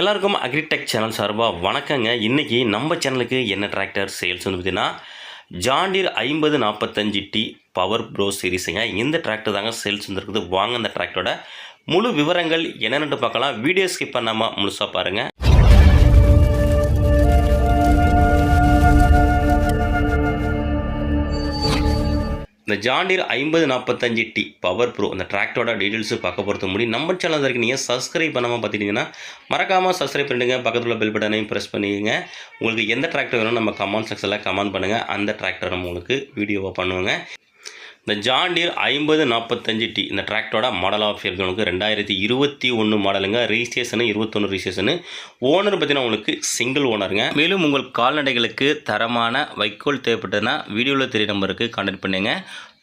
எல்லாருக்கும் agritech channel சார்பாக வணக்கங்க. இன்றைக்கி நம்ம சேனலுக்கு என்ன டிராக்டர் சேல்ஸ் வந்து பார்த்தீங்கன்னா ஜாண்டியர் ஐம்பது நாற்பத்தஞ்சு டி பவர் ப்ரோ சீரிஸுங்க இந்த டிராக்டர் தாங்க சேல்ஸ் வந்துருக்குது வாங்க அந்த டிராக்டரோட முழு விவரங்கள் என்னென்னு பார்க்கலாம். வீடியோ ஸ்கிப் பண்ணாமல் முழுசாக பாருங்கள் ஜாண்டியர் ஐம்பது நாற்பத்தஞ்சு டி பவர் ப்ரோ அந்த டிராக்டரோட டீட்டெயில்ஸு பார்க்க பொறுத்த முடியும் நம்ம சேனல் வரைக்கும் நீங்கள் சப்ஸ்கிரைப் பண்ணாமல் பார்த்துட்டிங்கன்னா மறக்காமல் சப்ஸ்கிரைப் பண்ணிடுங்க. பக்கத்தில் உள்ள பெல் பட்டனையும் ப்ரெஸ் பண்ணிக்கோங்க உங்களுக்கு எந்த டிராக்டர் வேணும் நம்ம கமெண்ட் செக்ஷனில் கமெண்ட் பண்ணுங்கள் அந்த டிராக்டர் நம்ம உங்களுக்கு வீடியோவாக பண்ணுவோங்க. இந்த ஜாண்டியர் ஐம்பது நாற்பத்தஞ்சு டி. இந்த டிராக்டரோட மாடல் ஆஃப் உங்களுக்கு ரெண்டாயிரத்தி இருபத்தி ஒன்று மாடலுங்க ரிஜிஸ்ட்ரேஷனு இருபத்தொன்று ரிஜிஸ்ட்ரேஷனு ஓனர் பார்த்தீங்கன்னா உங்களுக்கு சிங்கிள் ஓனருங்க மேலும் உங்கள் கால்நடைகளுக்கு தரமான வைக்கோல் தேவைப்பட்டதுன்னா வீடியோவில் தெரிய நம்பருக்கு கான்டாக்ட் பண்ணுங்கள்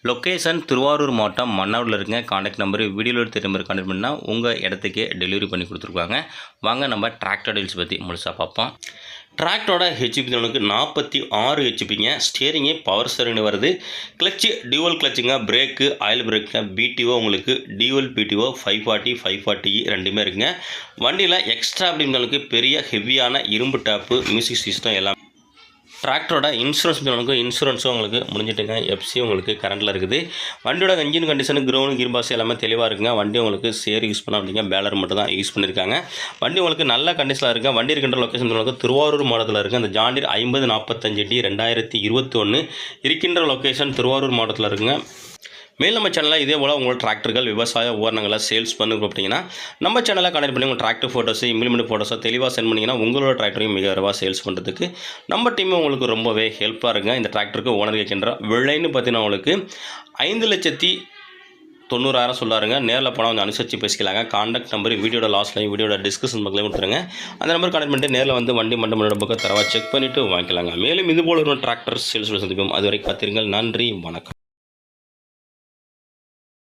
லொக்கேஷன் திருவாரூர் மாவட்டம் மன்னாரில் இருக்க காண்டாக்ட் நம்பர் வீடியோவில் தெரிய நம்பர் கான்டெக்ட் பண்ணால் உங்கள் இடத்துக்கே டெலிவரி பண்ணி கொடுத்துருக்காங்க. வாங்க நம்ம டிராக்டர் டீல்ஸ் பற்றி முழுசாக பார்ப்போம். டிராக்டரோட ஹெச்பி உங்களுக்கு நாற்பத்தி ஆறு ஹெச்பிங்க ஸ்டேரிங்கே பவர் ஸ்டேரிங் வருது. கிளச்சு டியூவல் கிளச்சுங்க பிரேக்கு ஆயில் பிரேக்குங்க பிடிஓ உங்களுக்கு dual PTO five forty five forty ரெண்டுமே இருக்குங்க. வண்டியில் எக்ஸ்ட்ரா அப்படின்னு பெரிய ஹெவியான இரும்பு டாப்பு மியூசிக் சிஸ்டம் எல்லாம் டிராக்டரோட இன்சூரன்ஸ் உங்களுக்கு இன்சூரன்ஸும் உங்களுக்கு முடிஞ்சிட்டுங்க. எஃப்சி உங்களுக்கு கரண்டில் இருக்குது. வண்டியோட இன்ஜின் கண்டிஷனு கிரௌண்ட் கிர்பாஸ் எல்லாமே தெளிவாக இருக்குங்க. வண்டி உங்களுக்கு சேர் யூஸ் பண்ண அப்படிங்க பேலர் மட்டும் தான் யூஸ் பண்ணியிருக்காங்க வண்டி உங்களுக்கு நல்ல கண்டிஷனில் இருக்குது வண்டி இருக்கின்ற லொக்கேஷன் உங்களுக்கு திருவாரூர் மாவட்டத்தில் இருக்குது அந்த ஜாண்டிர் ஐம்பது நாற்பத்தஞ்சு டி ரெண்டாயிரத்தி இருபத்தி ஒன்று இருக்கின்ற லொக்கேஷன் திருவாரூர் மாவட்டத்தில் இருக்குங்க. மேல் நம்ம சேனலில் இதே போல் உங்களோட டிராக்டர்கள் விவசாய உபகரணங்களை சேல்ஸ் பண்ணு அப்படிங்கன்னா நம்ம சேனலில் கனெக்ட் பண்ணி உங்கள் டிராக்டர் ஃபோட்டோஸ் இம்ப்ளிமெண்ட் ஃபோட்டோஸை தெளிவாக சென்ட் பண்ணிங்கன்னா உங்களோட டிராக்டரையும் மிக விரைவாக சேல்ஸ் பண்ணுறதுக்கு நம்ம டீம் உங்களுக்கு ரொம்பவே ஹெல்ப்பாக இருக்குங்க இந்த டிராக்டருக்கு ஓனர் கேட்கின்ற விலைன்னு பார்த்தீங்கன்னா உங்களுக்கு ஐந்து லட்சத்தி தொண்ணூறாயிரம் சொல்லாருங்க. நேரில் போனால் வந்து அனுசரித்து பேசிக்கலாங்க. காண்டாக்ட் நம்பர் வீடியோட லாஸ்ட்லையும் வீடியோட டிஸ்கிரிப்ஷன் பக்கத்தில் கொடுத்துருங்க. அந்த நம்பர் கனெக்ட் பண்ணிட்டு நேரில் வந்து வண்டி மண்டபம் பக்கம் தரவா செக் பண்ணிவிட்டு வாங்கிக்கலாங்க. மேலும் இது போல ஒரு டிராக்டர் சேல்ஸ் சந்திப்போம். அதுவரை வரைக்கும் காத்திருங்கள். நன்றி வணக்கம்.